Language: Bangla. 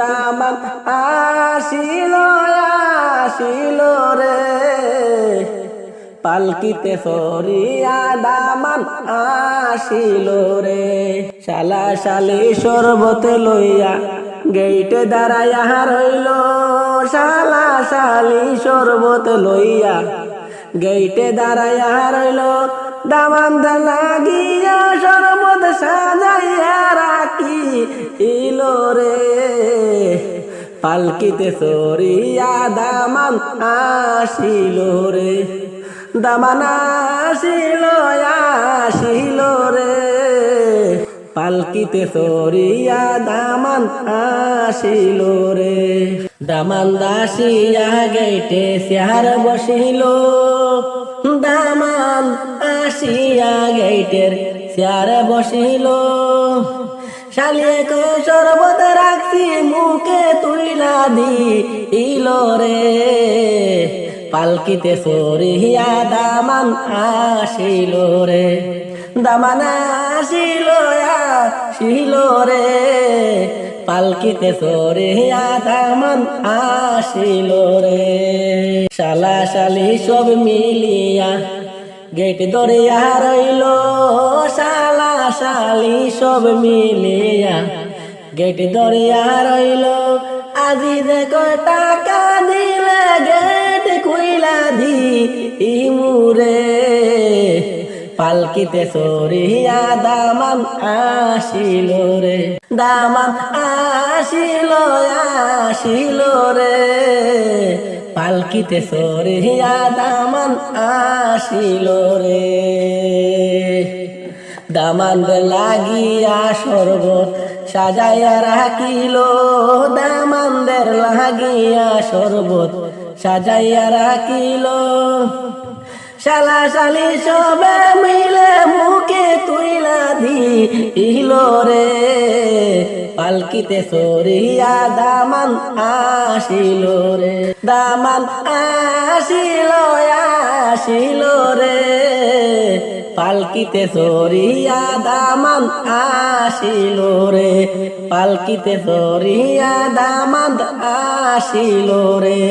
দামান আসিল আসিল রে। পালকিতে সরিয়া দামান আসিল রে। শালা শালি সর্বতে লইয়া গেইটে দাঁড়াইয়া রইল। শালা শালি সর্বত লইয়া গেইটে দাঁড়াইয়া রইল। দামান লাগিয়া সর্বত সাজাইয়া রাখি, ইলো রে। পালকিতে সরিয়া দামান আসিল রে, দামান আসিল আসিল রে। পালকিতে সরিয়া দামান আসিল রে, দামান দাসিয়া গেটে সিহার বসিল। দামান আসিয়া গেটের সিহার বসিল। শালিয়ে কো সর্বত রাখছি, মুখে তুইলা দি ইলো রে। পালকিতে সরিয়া দামান আসিল রে। দামান আসিল আসিল রে। পালকিতে সরিয়া দামান আসিল রে। শালা শালি সব মিলিয়া গেট দরিয়া রইল, শালা শালি সব মিলিয়া। গেট দরিয়া রইল, আজি যে টাকা দিলে গেট খুইলা দি ইমুরে। পালকিতে সরিয়া দামান আসিল রে, দামান আসিল আসিল রে। পালকিতে সরিয়া দামান আসিল রে। দামান লাগিয়া সর্ব সাজাইয়া রাখিল, দামানদের লাগিয়া শরবত সাজাইয়া রাখিল। শালা শালি সবে মিলে মুখে তুইলা দি ইলো রে। পালকিতে সরিয়া দামান আসিল রে, দামান আসিল আসিল রে। পালকিতে সরিয়া দামান আসিল রে, পালকিতে সরিয়া দামান আসিল রে।